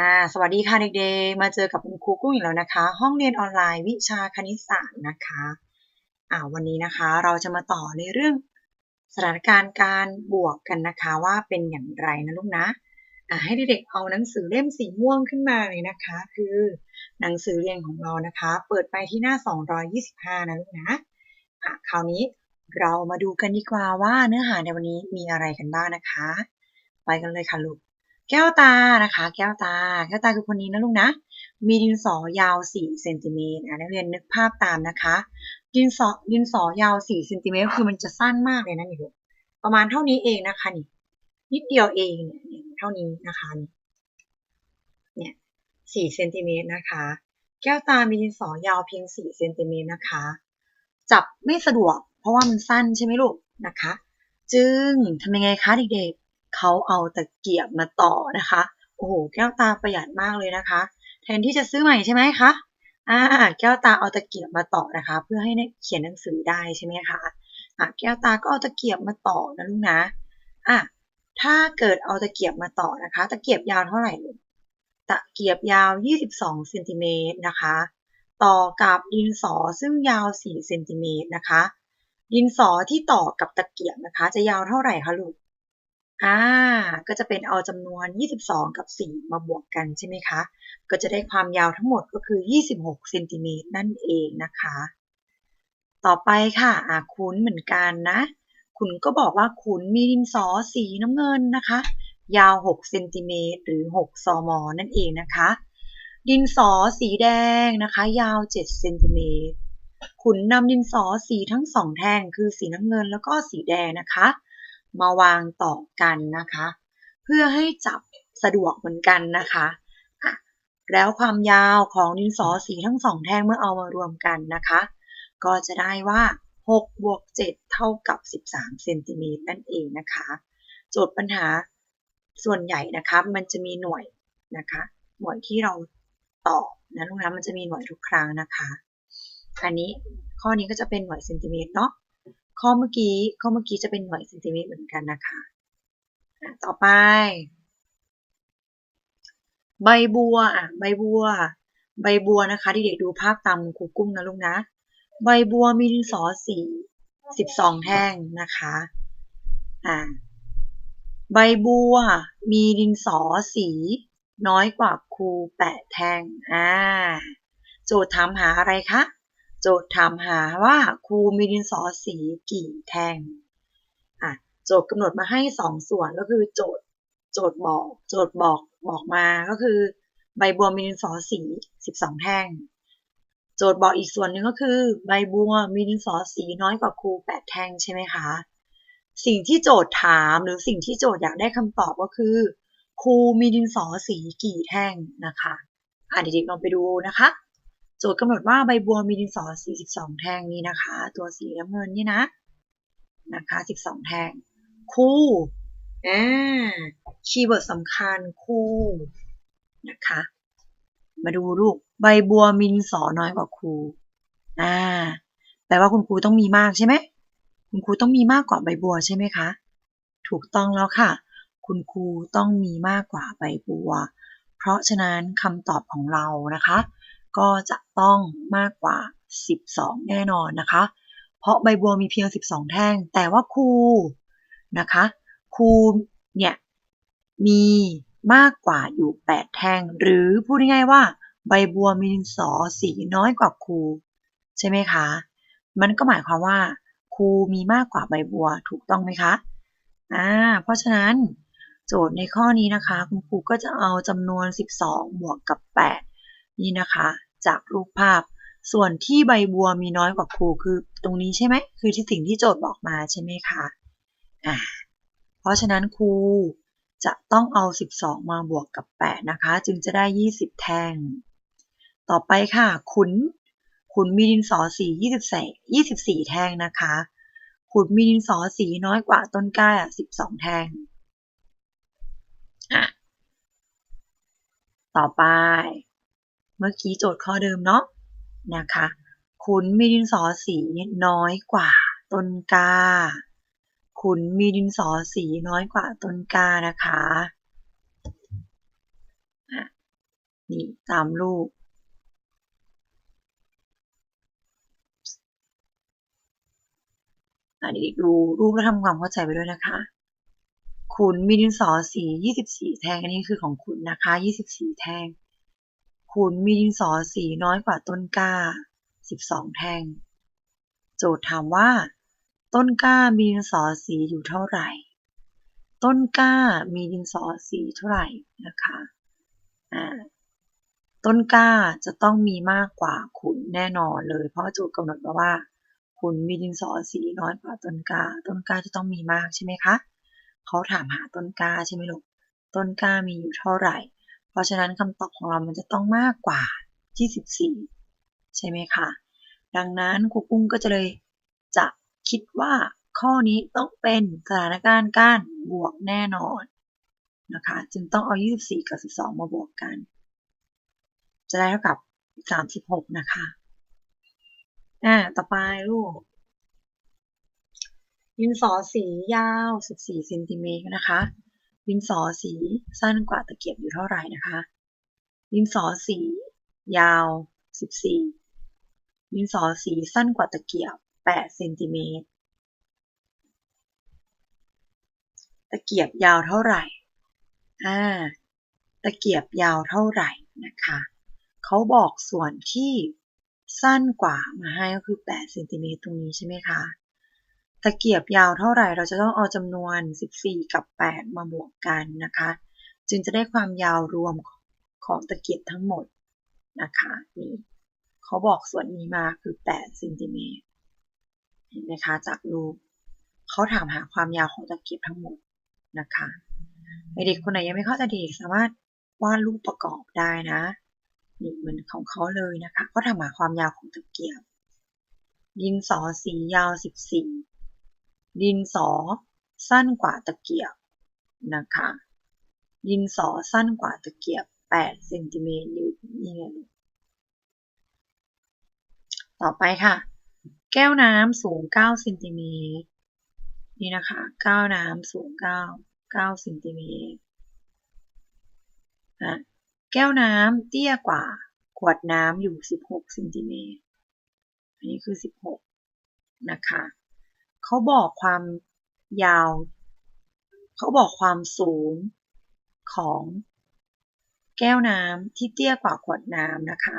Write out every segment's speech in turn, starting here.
อ่าสวัสดีค่ะเด็กๆ มาเจอกับคุณครูกุ้งอีกแล้วนะคะ ห้องเรียนออนไลน์วิชาคณิตศาสตร์นะคะอ่าวันนี้นะคะเราจะมาต่อในเรื่องสถานการณ์การบวกกันนะคะว่าเป็นอย่างไรนะลูกนะอ่าให้เด็กๆเอาหนังสือเล่มสีม่วงขึ้นมาเลยนะคะ คือหนังสือเรียนของเรานะคะ เปิดไปที่หน้า 225 นะลูกนะอ่าคราวนี้เรามาดูกันดีกว่าว่าเนื้อหาในวันนี้มีอะไรกันบ้างนะคะ ไปกันเลยค่ะลูก แก้วตานะคะ แก้วตา แก้วตาคือคนนี้นะลูกนะ มีดินสอยาว 4 เซนติเมตรนักเรียนนึกภาพตามนะคะ ดินสอดินสอยาว 4 เซนติเมตรคือมันจะสั้นมากเลยนะนี่ลูกประมาณเท่านี้เองนะคะนี่นิดเดียวเองเนี่ยเท่านี้นะคะนี่เนี่ย4เซนติเมตรนะคะ แก้วตามีดินสอยาวเพียง4เซนติเมตรนะคะ จับไม่สะดวกเพราะว่ามันสั้นใช่ไหมลูกนะคะ จึงทำยังไงคะเด็กๆ เขาเอาตะเกียบมาต่อนะคะ โอ้โห แก้วตาประหยัดมากเลยนะคะ แทนที่จะซื้อใหม่ใช่ไหมคะ อ่า แก้วตาเอาตะเกียบมาต่อนะคะ เพื่อให้เขียนหนังสือได้ใช่ไหมคะ อะแก้วตาก็เอาตะเกียบมาต่อนะลูกนะ อะ ถ้าเกิดเอาตะเกียบมาต่อนะคะ ตะเกียบยาวเท่าไหร่ลูกตะเกียบยาว 22เซนติเมตรนะคะ ต่อกับดินสอซึ่งยาว 4 เซนติเมตรนะคะ ดินสอที่ต่อกับตะเกียบนะคะ จะยาวเท่าไหร่คะลูก อ่า ก็จะเป็นเอาจำนวน 22 กับ 4 มาบวกกันใช่ไหมคะ ก็จะได้ความยาวทั้งหมดก็คือ 26เซนติเมตรนั่นเองนะคะ ต่อไปค่ะอ่าคุณเหมือนกันนะ คุณก็บอกว่าคุณมีดินสอสีน้ำเงินนะคะ ยาว6เซนติเมตรหรือ 6 ซม นั่นเองนะคะ ดินสอสีแดงนะคะ ยาว7เซนติเมตร คุณนำดินสอสีทั้งสองแท่งคือสีน้ำเงินแล้วก็สีแดงนะคะ มาวางต่อกันนะคะ เพื่อให้จับสะดวกเหมือนกันนะคะะแล้วความยาวของดินสอสีทั้งสองแท่งเมื่อเอามารวมกันนะคะ ก็จะได้ว่า6บวก7เท่ากับ 13เซนติเมตรนั่นเองนะคะ โจทย์ปัญหาส่วนใหญ่นะคะมันจะมีหน่วยนะคะ หน่วยที่เราตอบนะลูกนะมันจะมีหน่วยทุกครั้งนะคะ อันนี้ข้อนี้ก็จะเป็นหน่วยเซนติเมตรเนาะ ข้อเมื่อกี้ ข้อเมื่อกี้จะเป็นหน่วยเซนติเมตรเหมือนกันนะคะ ต่อไป ใบบัวอะใบบัว ใบบัวนะคะที่เด็กดูภาพตามครูกุ้งนะลูกนะ ใบบัวมีดินสอสีสิบสองแท่งนะคะอ่าใบบัวมีดินสอสีน้อยกว่าครูแปดแท่งอ่าโจทย์ถามหาอะไรคะ โจทย์ถามหาว่าครูมีดินสอสีกี่แท่งอะโจทย์กำหนดมาให้สองส่วนก็คือโจทย์โจทย์บอก โจทย์บอกบอกมาก็คือ ใบบัวมีดินสอสีสิบสองแท่ง โจทย์บอกอีกส่วนหนึ่งก็คือ ใบบัวมีดินสอสีน้อยกว่าครูแปดแท่งใช่ไหมคะสิ่งที่โจทย์ถามหรือสิ่งที่โจทย์อยากได้คำตอบก็คือครูมีดินสอสีกี่แท่งนะคะ อะเด็กๆลองไปดูนะคะ โจทย์กำหนดว่าใบบัวมีดินสอ 42 แท่งนี้นะคะ ตัวสีน้ำเงินนี่นะนะคะ 12 แท่ง คู่อ่าคีย์เวิร์ดสำคัญคู่นะคะ มาดูลูกใบบัวมีดินสอน้อยกว่าครูอ่าแปลว่าคุณครูต้องมีมากใช่ไหมคุณครูต้องมีมากกว่าใบบัวใช่ไหมคะ ถูกต้องแล้วค่ะ คุณครูต้องมีมากกว่าใบบัว เพราะฉะนั้นคำตอบของเรานะคะ ก็จะต้องมากกว่า 12 แน่นอนนะคะ เพราะใบบัวมีเพียง 12 แท่ง แต่ว่าครูนะคะครูเนี่ยมีมากกว่าอยู่ 8 แท่ง หรือพูดง่ายๆว่า ใบบัวมีดินสอสีน้อยกว่าครูใช่ไหมคะ มันก็หมายความว่าครูมีมากกว่าใบบัวถูกต้องไหมคะอ่าเพราะฉะนั้นโจทย์ในข้อนี้นะคะ คุณครูก็จะเอาจำนวน 12 บวกกับ 8 นี่นะคะ จากรูปภาพ ส่วนที่ใบบัวมีน้อยกว่าครูคือตรงนี้ใช่ไหมคือที่สิ่งที่โจทย์บอกมาใช่ไหมคะอ่าเพราะฉะนั้นครูจะต้องเอา 12 มาบวกกับ 8 นะคะ จึงจะได้ 20 แท่ง ต่อไปค่ะ ขุน ขุนมีดินสอสี 24 24 แท่งนะคะ ขุนมีดินสอสีน้อยกว่าต้นกล้า 12 แท่งอะต่อไป เมื่อกี้โจทย์ข้อเดิมเนาะนะคะขุนมีดินสอสีน้อยกว่าต้นกา ขุนมีดินสอสีน้อยกว่าต้นกานะคะนี่ตามรูปอ่าเด็กๆดูรูปแล้วทำความเข้าใจไปด้วยนะคะคุณมีดินสอสี 24 แท่ง อันนี้คือของคุณนะคะ 24 แท่ง คุณมีดินสอสีน้อยกว่าต้นกล้า 12 แท่ง โจทย์ถามว่า ต้นกล้ามีดินสอสีอยู่เท่าไหร่ ต้นกล้ามีดินสอสีเท่าไหร่นะคะอ่าต้นกล้าจะต้องมีมากกว่าขุนแน่นอนเลย เพราะโจทย์กำหนดมาว่า ขุนมีดินสอสีน้อยกว่าต้นกล้า ต้นกล้าจะต้องมีมากใช่ไหมคะเขาถามหาต้นกล้าใช่ไหมลูกต้นกล้ามีอยู่เท่าไหร่ เพราะฉะนั้นคำตอบของเรามันจะต้องมากกว่า 24 ใช่ไหมคะ ดังนั้นครูกุ้งก็จะเลยจะคิดว่าข้อนี้ต้องเป็นสถานการณ์การบวกแน่นอนนะคะ จึงต้องเอา 24 กับ 12 มาบวกกัน จะได้เท่ากับ 36 นะคะ อ่า ต่อไปลูกดินสอสียาว 14เซนติเมตรนะคะ ดินสอสีสั้นกว่าตะเกียบอยู่เท่าไหร่นะคะ ดินสอสี ยาว 14 ดินสอสีสั้นกว่าตะเกียบ 8 เซนติเมตร ตะเกียบยาวเท่าไหร่ อ่า ตะเกียบยาวเท่าไหร่นะคะ เขาบอกส่วนที่สั้นกว่ามาให้ก็คือ 8 เซนติเมตรตรงนี้ใช่ไหมคะ ตะเกียบยาวเท่าไหร่เราจะต้องเอาจำนวน 14 กับ 8 มาบวกกันนะคะ จึงจะได้ความยาวรวมของตะเกียบทั้งหมดนะคะนี่เขาบอกส่วนนี้มาคือ8เซนติเมตรเห็นไหมคะจากรูปเขาถามหาความยาวของตะเกียบทั้งหมดนะคะเด็กคนไหนยังไม่เข้าใจเด็กสามารถวาดรูปประกอบได้นะนี่เหมือนของเขาเลยนะคะเขาถามหาความยาวของตะเกียบดินสอสียาว 14 ดินสอสั้นกว่าตะเกียบนะคะ ดินสอสั้นกว่าตะเกียบ8เซนติเมตรอยู่นี่ไงต่อไปค่ะ แก้วน้ำสูง9เซนติเมตรนี่นะคะแก้วน้ำสูง9 9เซนติเมตรนะแก้วน้ำเตี้ยกว่าขวดน้ำอยู่ 16เซนติเมตรอันนี้คือ 16 นะคะ เขาบอกความยาว เขาบอกความสูงของแก้วน้ำที่เตี้ยกว่าขวดน้ำนะคะ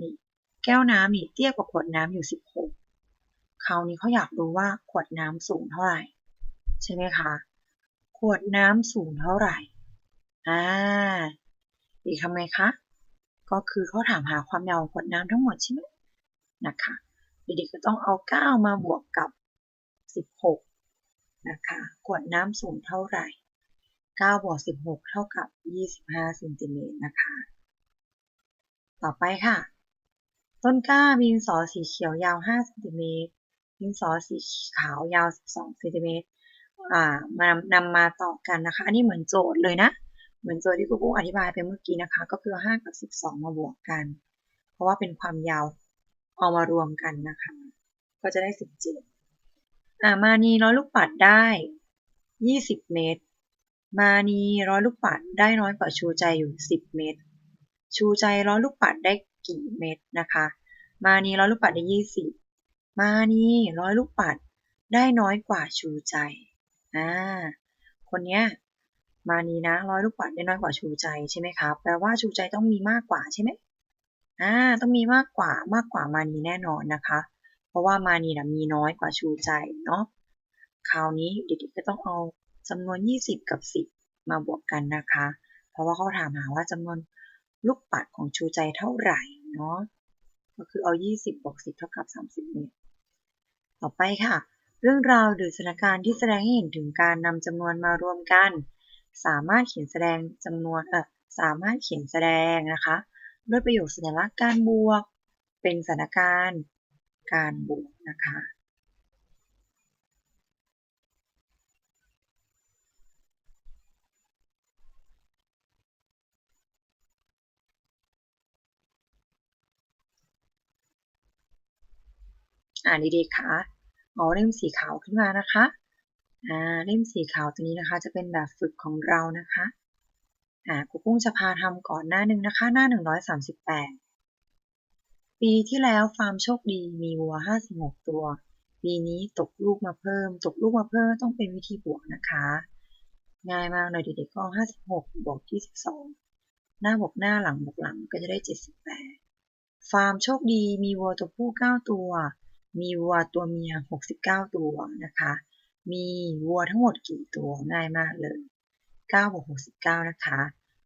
นี่แก้วน้ำนี่เตี้ยกว่าขวดน้ำอยู่ 16คราวนี้เขาอยากรู้ว่าขวดน้ำสูงเท่าไหร่ ใช่ไหมคะ ขวดน้ำสูงเท่าไหร่อ่าอีกทำไมคะ ก็คือเขาถามหาความยาวของขวดน้ำทั้งหมดใช่ไหมนะคะเด็กๆก็ต้องเอา 9 มาบวกกับ 16นะคะขวดน้ำสูงเท่าไหร่9บวก16 เท่ากับ 25เซนติเมตรนะคะ ต่อไปค่ะ ต้นกล้ามีดินสอสีเขียวยาว5เซนติเมตรดินสอสีขาวยาว 12เซนติเมตรอ่ามานำมาต่อกันนะคะ อันนี้เหมือนโจทย์เลยนะ เหมือนโจทย์ที่ครูปุ๊อธิบายไปเมื่อกี้นะคะ ก็คือ 5 กับ 12 มาบวกกัน เพราะว่าเป็นความยาวเอามารวมกันนะคะ ก็จะได้ 17 อ่ามานีร้อยลูกปัดได้20เมตร มานีร้อยลูกปัดได้น้อยกว่าชูใจอยู่10เมตร ชูใจร้อยลูกปัดได้กี่เมตรนะคะ มานีร้อยลูกปัดได้20มานีร้อยลูกปัดได้น้อยกว่าชูใจอ่าคนเนี้ยมานีนะร้อยลูกปัดได้น้อยกว่าชูใจใช่ไหมคะแปลว่าชูใจต้องมีมากกว่าใช่ไหมอ่าต้องมีมากกว่ามากกว่ามานีแน่นอนนะคะ เพราะว่ามานีนะมีน้อยกว่าชูใจเนาะคราวนี้เด็กๆก็ต้องเอาจำนวน 20 กับ 10 มาบวกกันนะคะ เพราะว่าเขาถามหาว่าจำนวนลูกปัดของชูใจเท่าไหร่เนาะก็คือเอา 20 บวก 10 เท่ากับ 30เมตรต่อไปค่ะ เรื่องราวหรือสถานการณ์ที่แสดงให้เห็นถึงการนำจำนวนมารวมกัน สามารถเขียนแสดงจำนวนเออสามารถเขียนแสดงนะคะ ด้วยประโยคสัญลักษณ์การบวก เป็นสถานการณ์ การบวกนะคะอ่านดีๆค่ะเอาเล่มสีขาวขึ้นมานะคะ อ่าเล่มสีขาวตัวนี้นะคะ จะเป็นแบบฝึกของเรานะคะ อ่าครูกุ้งจะพาทำก่อนหน้าหนึ่งนะคะ หน้า 138 ปีที่แล้วฟาร์มโชคดีมีวัว 56 ตัว ปีนี้ตกลูกมาเพิ่ม ตกลูกมาเพิ่มต้องเป็นวิธีบวกนะคะ ง่ายมากเลยเด็กๆก็ 56 บวก 22 หน้าบวกหน้าหลังบวกหลังก็จะได้ 78 ฟาร์มโชคดีมีวัวตัวผู้ 9 ตัว มีวัวตัวเมีย 69 ตัวนะคะ มีวัวทั้งหมดกี่ตัวง่ายมากเลย9บวก69 นะคะ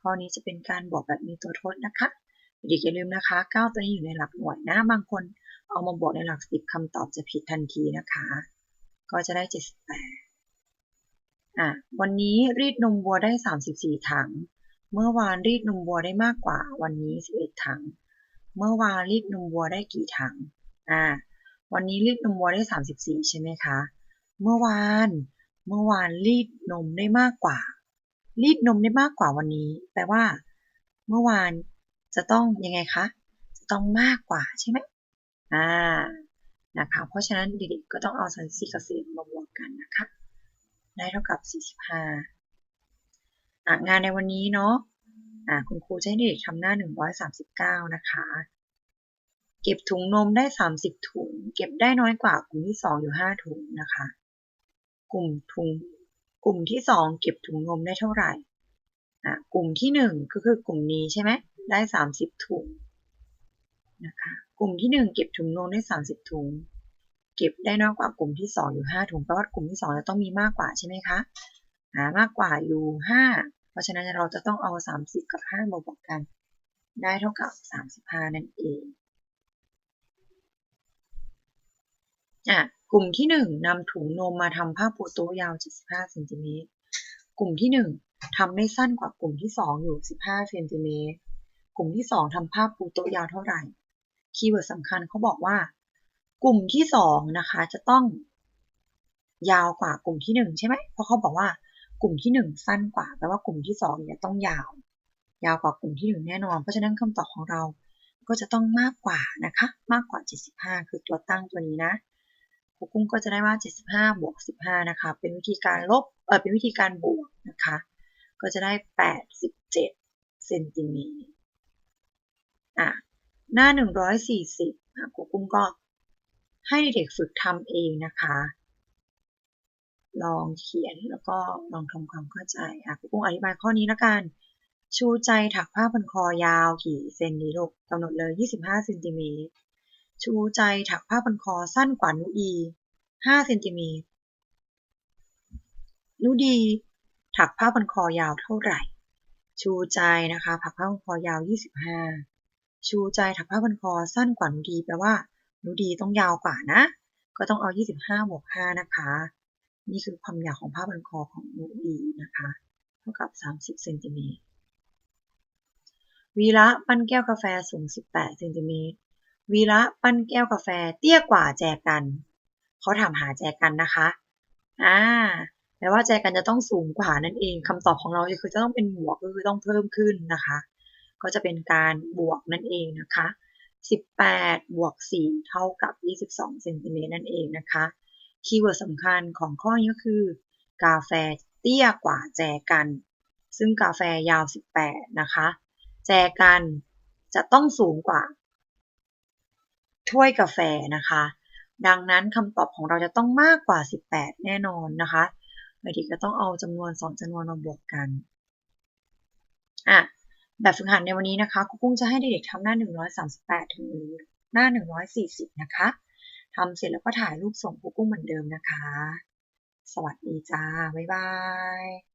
ข้อนี้จะเป็นการบวกแบบมีตัวทดนะคะ เด็กอย่าลืมนะคะ9ตัวนี้อยู่ในหลักหน่วยนะ บางคนเอามาบวกในหลัก10คำตอบจะผิดทันทีนะคะ ก็จะได้78อะวันนี้รีดนมวัวได้34ถัง เมื่อวานรีดนมวัวได้มากกว่า วันนี้11ถัง เมื่อวานรีดนมวัวได้กี่ถัง อ่า วันนี้รีดนมวัวได้34ใช่ไหมคะ เมื่อวาน เมื่อวานรีดนมได้มากกว่า รีดนมได้มากกว่าวันนี้ แปลว่า เมื่อวาน จะต้องยังไงคะ จะต้องมากกว่าใช่ไหมอ่านะคะเพราะฉะนั้นเด็กๆก็ต้องเอาสันสีกับสีมาบวกกันนะคะได้เท่ากับ 45อะงานในวันนี้เนาะอ่าคุณครูจะให้เด็กทำหน้า 139 นะคะ เก็บถุงนมได้ 30 ถุง เก็บได้น้อยกว่ากลุ่มที่ 2 อยู่ 5 ถุงนะคะ กลุ่มถุงกลุ่มที่ 2 เก็บถุงนมได้เท่าไหร่อ่ากลุ่มที่ 1 ก็คือกลุ่มนี้ใช่ไหม ได้ 30 ถุงนะคะกลุ่มที่ 1 เก็บถุงนมได้ 30 ถุง เก็บได้น้อยกว่ากลุ่มที่ 2 อยู่ 5 ถุงแปลว่ากลุ่มที่ 2 จะต้องมีมากกว่าใช่ไหมคะอ่ามากกว่าอยู่ 5 เพราะฉะนั้นเราจะต้องเอา 30 กับ 5 มาบวกกัน ได้เท่ากับ 35 นั่นเองอะกลุ่มที่ 1นำถุงนมมาทำผ้าปูโต๊ะยาว 75เซนติเมตรกลุ่มที่ 1ทำได้สั้นกว่ากลุ่มที่ 2 อยู่ 15เซนติเมตร กลุ่มที่ 2ทำผ้าปูโต๊ะยาวเท่าไหร่ คีย์เวิร์ดสำคัญเขาบอกว่า กลุ่มที่ 2 นะคะ จะต้องยาวกว่ากลุ่มที่ 1 ใช่ไหม เพราะเขาบอกว่ากลุ่มที่ 1 สั้นกว่า แปลว่ากลุ่มที่2เนี่ยต้องยาว ยาวกว่ากลุ่มที่ 1 แน่นอน เพราะฉะนั้นคำตอบของเราก็จะต้องมากกว่านะคะ มากกว่า 75 คือตัวตั้งตัวนี้นะครูกุ้งก็จะได้ว่า 75 บวก 15 นะคะ เป็นวิธีการลบ เออเป็นวิธีการบวกนะคะ ก็จะได้ 87เซนติเมตร อะหน้า 140อะครูกุ้งก็ให้เด็กฝึกทำเองนะคะ ลองเขียนแล้วก็ลองทำความเข้าใจอะครูกุ้งอธิบายข้อนี้แล้วกัน ชูใจถักผ้าพันคอยาวกี่เซนดีลูกกำหนดเลย 25เซนติเมตรชูใจถักผ้าพันคอสั้นกว่านุอี5เซนติเมตรนุดี ถักผ้าพันคอยาวเท่าไหร่ ชูใจนะคะถักผ้าพันคอยาว 25 ชูใจถักผ้าพันคอสั้นกว่านุดีแปลว่านุดีต้องยาวกว่านะ ก็ต้องเอา 25บวก5นะคะ นี่คือความยาวของผ้าพันคอของนุดีนะคะเท่ากับ 30เซนติเมตรวีระปั้นแก้วกาแฟสูง 18เซนติเมตรวีระปั้นแก้วกาแฟเตี้ยกว่าแจกัน เขาถามหาแจกันนะคะอ่าแปลว่าแจกันจะต้องสูงกว่านั่นเองคำตอบของเราคือจะต้องเป็นบวกก็คือต้องเพิ่มขึ้นนะคะ ก็จะเป็นการบวกนั่นเองนะคะ 18 บวก 4 เท่ากับ 22เซนติเมตรนั่นเองนะคะ คีย์เวิร์ดสำคัญของข้อนี้ก็คือ กาแฟเตี้ยกว่าแจกัน ซึ่งกาแฟยาว 18 นะคะ แจกันจะต้องสูงกว่า ถ้วยกาแฟนะคะ ดังนั้นคำตอบของเราจะต้องมากกว่า 18 แน่นอนนะคะเด็กก็ต้องเอาจำนวน 2จำนวนมาบวกกัน อะ แบบฝึกหัดในวันนี้นะคะครูกุ้งจะให้เด็กๆทำหน้า 138 ถึงหน้า 140 นะคะทำเสร็จแล้วก็ถ่ายรูปส่งครูกุ้งเหมือนเดิมนะคะ สวัสดีจ้า บ๊ายบาย